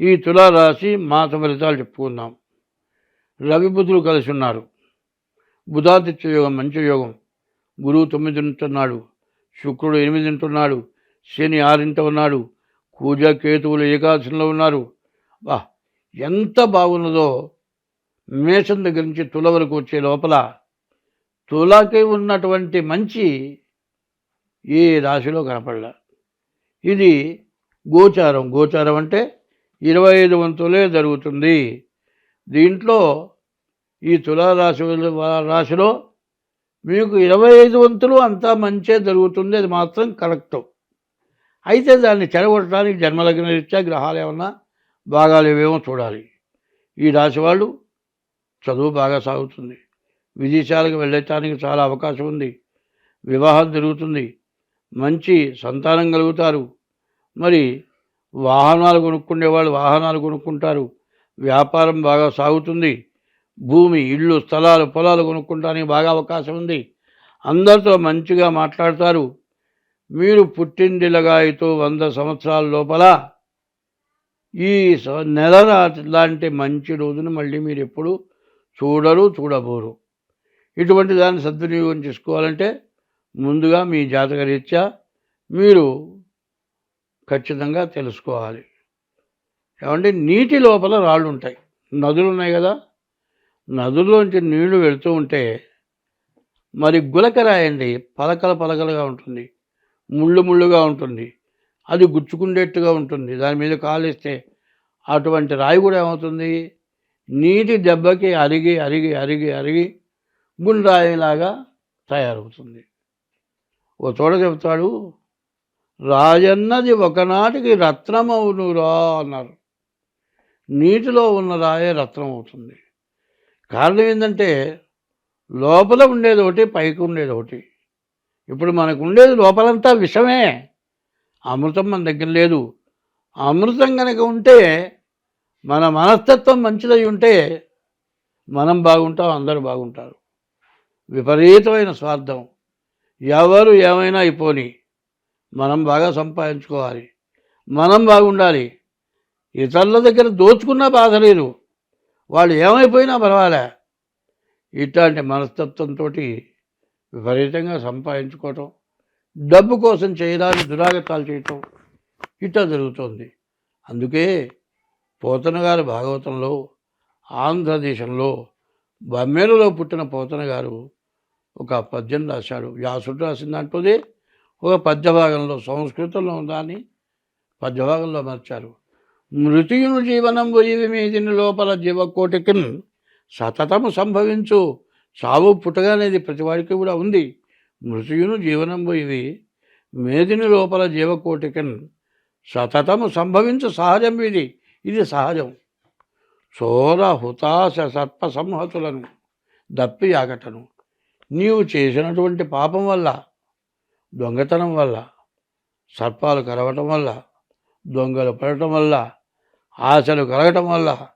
ఈ తులారాశి మాస ఫలితాలు చెప్పుకుందాం. రవి బుధులు కలిసి ఉన్నారు. బుధాదిత్య యోగం మంచి యోగం. గురువు తొమ్మిది ఉంటున్నాడు శుక్రుడు ఎనిమిది ఉంటున్నాడు శని ఆరింట ఉన్నాడు. కూజ కేతువులు ఏకాదశంలో ఉన్నారు. వా ఎంత బాగున్నదో మేషం దగ్గర నుంచి తుల వరకు వచ్చే లోపల తులాకే ఉన్నటువంటి మంచి ఏ రాశిలో కనపడలా. ఇది గోచారం. గోచారం అంటే ఇరవై ఐదు వంతులే జరుగుతుంది. దీంట్లో ఈ తులారాశి రాశిలో మీకు ఇరవై ఐదు వంతులు అంతా మంచే జరుగుతుంది. అది మాత్రం కరెక్ట్. అయితే దాన్ని చెడగొట్టడానికి జన్మలగ్న రీత్యా గ్రహాలు ఏమన్నా భాగాలేవేమో చూడాలి. ఈ రాశి వాళ్ళు చదువు బాగా సాగుతుంది. విదేశాలకు వెళ్ళటానికి చాలా అవకాశం ఉంది. వివాహం జరుగుతుంది. మంచి సంతానం కలుగుతారు. మరి వాహనాలు కొనుక్కునే వాళ్ళు వాహనాలు కొనుక్కుంటారు. వ్యాపారం బాగా సాగుతుంది. భూమి ఇళ్ళు స్థలాలు పొలాలు కొనుక్కుంటానికి బాగా అవకాశం ఉంది. అందరితో మంచిగా మాట్లాడతారు. మీరు పుట్టిండిలగాయతో వంద సంవత్సరాల లోపల ఈ స- నెల లాంటి మంచి రోజును మళ్ళీ మీరు ఎప్పుడు చూడరు చూడబోరు. ఇటువంటి దాన్ని సద్వినియోగం చేసుకోవాలంటే ముందుగా మీ జాతక రీత్యా మీరు ఖచ్చితంగా తెలుసుకోవాలి. ఏమంటే నీటి లోపల రాళ్ళు ఉంటాయి నదులు ఉన్నాయి కదా. నదుల్లోంచి నీళ్ళు వెళుతూ ఉంటే మరి గులకరాయండి పలకల పలకలుగా ఉంటుంది. ముళ్ళు ముళ్ళుగా ఉంటుంది. అది గుచ్చుకుండేట్టుగా ఉంటుంది. దాని మీద కాలేస్తే అటువంటి రాయి కూడా ఏమవుతుంది? నీటి దెబ్బకి అరిగి అరిగి అరిగి అరిగి గుండ్రాయిలాగా తయారవుతుంది. ఓ చోట చెబుతాడు రాజన్నది ఒకనాటికి రత్నమవునురా అన్నారు. నీటిలో ఉన్న రాయే రత్నం అవుతుంది కారణం ఏంటంటే లోపల ఉండేది ఒకటి పైకి ఉండేది ఒకటి. ఇప్పుడు మనకు ఉండేది లోపలంతా విషమే. అమృతం మన దగ్గర లేదు. అమృతం కనుక ఉంటే మన మనస్తత్వం మంచిదై ఉంటే మనం బాగుంటాం అందరూ బాగుంటారు. విపరీతమైన స్వార్థం. ఎవరు ఏమైనా అయిపోని మనం బాగా సంపాదించుకోవాలి. మనం బాగుండాలి. ఇతరుల దగ్గర దోచుకున్నా బాధ లేదు. వాళ్ళు ఏమైపోయినా పర్వాలే. ఇట్లాంటి మనస్తత్వంతో విపరీతంగా సంపాదించుకోవటం డబ్బు కోసం చేయడానికి దురాగతాలు చేయటం ఇట్లా జరుగుతుంది. అందుకే పోతన గారు భాగవతంలో ఆంధ్రదేశంలో బమ్మెరలో పుట్టిన పోతన గారు ఒక పద్యం రాశాడు. వ్యాసుడు రాసిన దాంట్లోదే ఒక పద్యభాగంలో సంస్కృతంలో దాన్ని పద్యభాగంలో మార్చారు. మృతియును జీవనం ఇవి మీదిని లోపల జీవకోటికి సతతము సంభవించు చావు పుట్టగానేది ప్రతివాడికి కూడా ఉంది. మృతియును జీవనం ఇవి మేదిని లోపల జీవకోటికి సతతము సంభవించు సహజం ఇది ఇది సహజం. చోర హుతాశ సర్ప సంహతులను దప్పి ఆగటను నీవు చేసినటువంటి పాపం వల్ల దొంగతనం వల్ల సర్పాలు కలవటం వల్ల దొంగలు పడటం వల్ల ఆశలు కలగటం వల్ల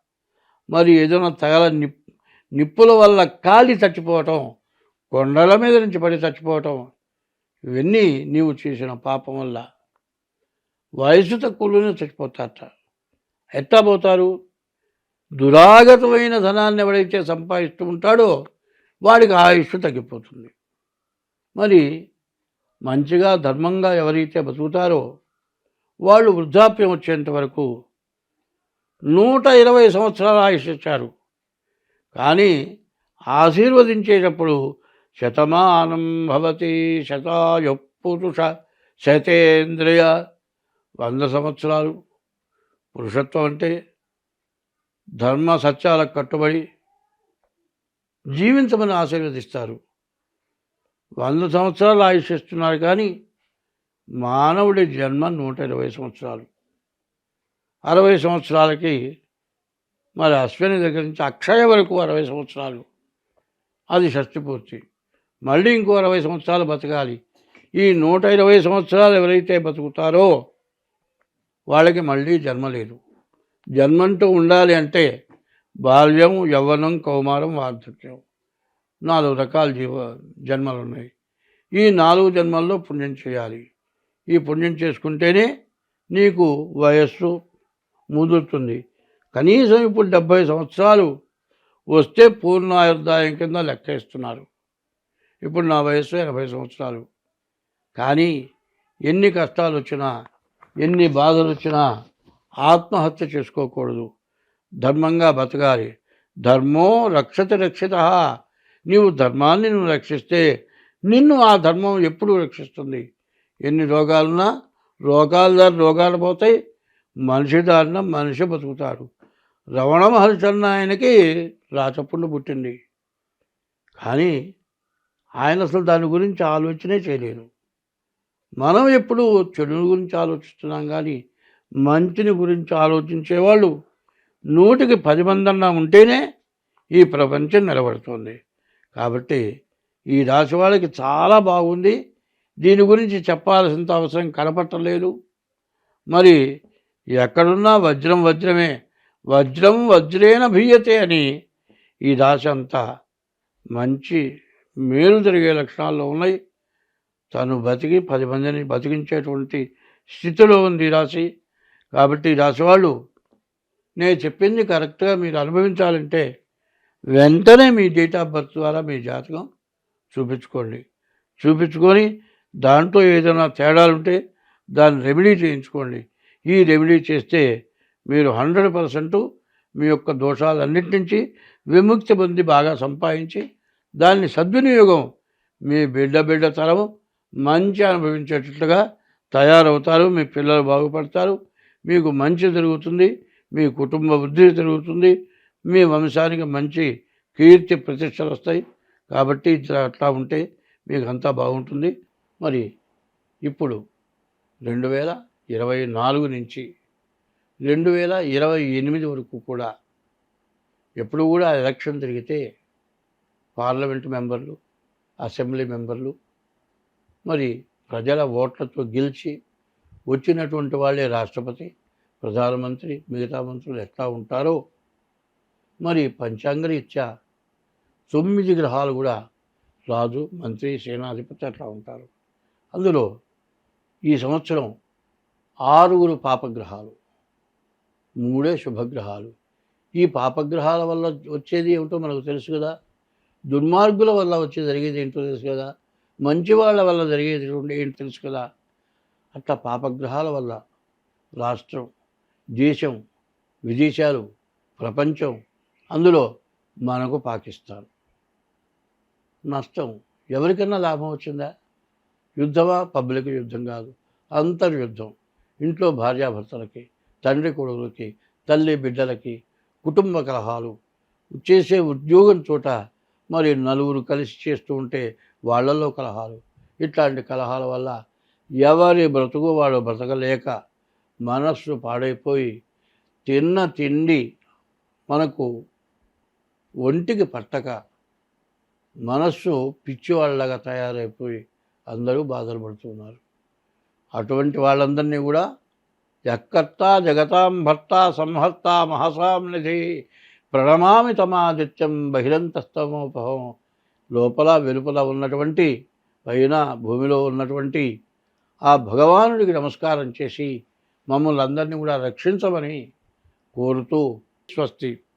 మరి ఏదైనా తగల నిప్ నిప్పుల వల్ల కాలి చచ్చిపోవటం కొండల మీద నుంచి పడి చచ్చిపోవటం ఇవన్నీ నీవు చేసిన పాపం వల్ల వయసు తక్కువలోనే చచ్చిపోతారట. ఎట్లా పోతారు? దురాగతమైన ధనాన్ని ఎవడైతే సంపాదిస్తూ ఉంటాడో వాడికి ఆయుష్ తగ్గిపోతుంది. మరి మంచిగా ధర్మంగా ఎవరైతే బతుకుతారో వాళ్ళు వృద్ధాప్యం వచ్చేంత వరకు నూట ఇరవై సంవత్సరాల ఆయుష్ ఇచ్చారు కానీ ఆశీర్వదించేటప్పుడు శతమానం భవతి శతాయు పురుష శతేంద్రియ వంద సంవత్సరాలు. పురుషత్వం అంటే ధర్మ సత్యాలకు కట్టుబడి జీవించమని ఆశీర్వదిస్తారు. వంద సంవత్సరాలు ఆయుష్ ఇస్తున్నారు కానీ మానవుడి జన్మ నూట ఇరవై సంవత్సరాలు. అరవై సంవత్సరాలకి మరి అశ్విని దగ్గర నుంచి అక్షయ వరకు అరవై సంవత్సరాలు. అది షష్టిపూర్తి. మళ్ళీ ఇంకో అరవై సంవత్సరాలు బతకాలి. ఈ నూట ఇరవై సంవత్సరాలు ఎవరైతే బతుకుతారో వాళ్ళకి మళ్ళీ జన్మ లేదు. జన్మంటూ ఉండాలి అంటే బాల్యం యవ్వనం కౌమారం వార్ధక్యం. నాలుగు రకాల జీవ జన్మలు ఉన్నాయి. ఈ నాలుగు జన్మల్లో పుణ్యం చేయాలి. ఈ పుణ్యం చేసుకుంటేనే నీకు వయస్సు ముదురుతుంది. కనీసం ఇప్పుడు డెబ్భై సంవత్సరాలు వస్తే పూర్ణాయుర్దాయం కింద లెక్కేస్తున్నారు ఇప్పుడు నా వయస్సు ఎనభై సంవత్సరాలు. కానీ ఎన్ని కష్టాలు వచ్చినా ఎన్ని బాధలు వచ్చినా ఆత్మహత్య చేసుకోకూడదు. ధర్మంగా బతకాలి. ధర్మో రక్షతి రక్షిత. నీవు ధర్మాన్ని నువ్వు రక్షిస్తే నిన్ను ఆ ధర్మం ఎప్పుడు రక్షిస్తుంది? ఎన్ని రోగాలున్నా రోగాల దారి రోగాలు పోతాయి మనిషి దారిన మనిషి బతుకుతాడు. రమణ మహర్షి అన్న ఆయనకి రాచపుండు పుట్టింది. కానీ ఆయన అసలు దాని గురించి ఆలోచనే చేయలేదు. మనం ఎప్పుడు చెడు గురించి ఆలోచిస్తున్నాం కానీ మంచిని గురించి ఆలోచించేవాళ్ళు నూటికి పది మందన్నా ఉంటేనే ఈ ప్రపంచం నిలబడుతుంది. కాబట్టి ఈ రాశి వాళ్ళకి చాలా బాగుంది. దీని గురించి చెప్పాల్సినంత అవసరం కనపట్టలేదు. మరి ఎక్కడున్నా వజ్రం వజ్రమే వజ్రం వజ్రేన భీయతే అని ఈ రాశి అంతా మంచి మేలు జరిగే లక్షణాల్లో ఉన్నాయి. తను బతికి పది మందిని బతికించేటువంటి స్థితిలో ఉంది ఈ రాశి. కాబట్టి ఈ రాశి వాళ్ళు నేను చెప్పింది కరెక్ట్గా మీరు అనుభవించాలంటే వెంటనే మీ డేట్ ఆఫ్ బర్త్ ద్వారా మీ జాతకం చూపించుకోండి. చూపించుకొని దాంట్లో ఏదైనా తేడాలుంటే దాన్ని రెమెడీ చేయించుకోండి. ఈ రెమెడీ చేస్తే మీరు హండ్రెడ్ పర్సెంట్ మీ యొక్క దోషాలన్నిటి నుంచి విముక్తి పొంది బాగా సంపాదించి దాన్ని సద్వినియోగం మీ బిడ్డ బిడ్డ తరం మంచి అనుభవించేటట్లుగా తయారవుతారు. మీ పిల్లలు బాగుపడతారు. మీకు మంచి జరుగుతుంది. మీ కుటుంబ వృద్ధి జరుగుతుంది. మీ వంశానికి మంచి కీర్తి ప్రతిష్టలు వస్తాయి. కాబట్టి ఇట్లా అట్లా ఉంటే మీకు అంతా బాగుంటుంది. మరి ఇప్పుడు రెండు వేల ఇరవై నాలుగు నుంచి రెండు వేల ఇరవై ఎనిమిది వరకు కూడా ఎప్పుడు కూడా ఎలక్షన్ జరిగితే పార్లమెంట్ మెంబర్లు అసెంబ్లీ మెంబర్లు మరి ప్రజల ఓట్లతో గెలిచి వచ్చినటువంటి వాళ్ళే రాష్ట్రపతి ప్రధానమంత్రి మిగతా మంత్రులు ఎట్లా ఉంటారో మరి పంచాంగరీత్యా తొమ్మిది గ్రహాలు కూడా రాజు మంత్రి సేనాధిపతి అట్లా ఉంటారు. అందులో ఈ సంవత్సరం ఆరుగురు పాపగ్రహాలు మూడే శుభగ్రహాలు. ఈ పాపగ్రహాల వల్ల వచ్చేది ఏమిటో మనకు తెలుసు కదా. దుర్మార్గుల వల్ల వచ్చే జరిగేది ఏంటో తెలుసు కదా. మంచి వాళ్ళ వల్ల జరిగేది ఏంటో తెలుసు కదా. అట్లా పాపగ్రహాల వల్ల రాష్ట్రం దేశం విదేశాలు ప్రపంచం అందులో మనకు పాకిస్తాన్. నష్టం. ఎవరికన్నా లాభం వచ్చిందా? యుద్ధమా? పబ్లిక్ యుద్ధం కాదు. అంతర్యుద్ధం. ఇంట్లో భార్యాభర్తలకి తండ్రి కొడుకులకి తల్లి బిడ్డలకి కుటుంబ కలహాలు. చేసే ఉద్యోగం చోట మరి నలుగురు కలిసి చేస్తూ ఉంటే వాళ్ళల్లో కలహాలు. ఇట్లాంటి కలహాల వల్ల ఎవరి బ్రతుకు వాడు బ్రతకలేక మనస్సు పాడైపోయి తిన్న తిండి మనకు ఒంటికి పట్టక మనస్సు పిచ్చివాళ్ళగా తయారైపోయి అందరూ బాధలు పడుతున్నారు అటువంటి వాళ్ళందరినీ కూడా ఎక్కర్త జగతాం భర్త సంహర్త మహసాం నిధి ప్రణమామి తమాదిత్యం బహిరంతస్తమోపహం. లోపల వెలుపల ఉన్నటువంటి పైన భూమిలో ఉన్నటువంటి ఆ భగవానుడికి నమస్కారం చేసి మమ్మల్ని అందరినీ కూడా రక్షించమని కోరుతూ స్వస్తి.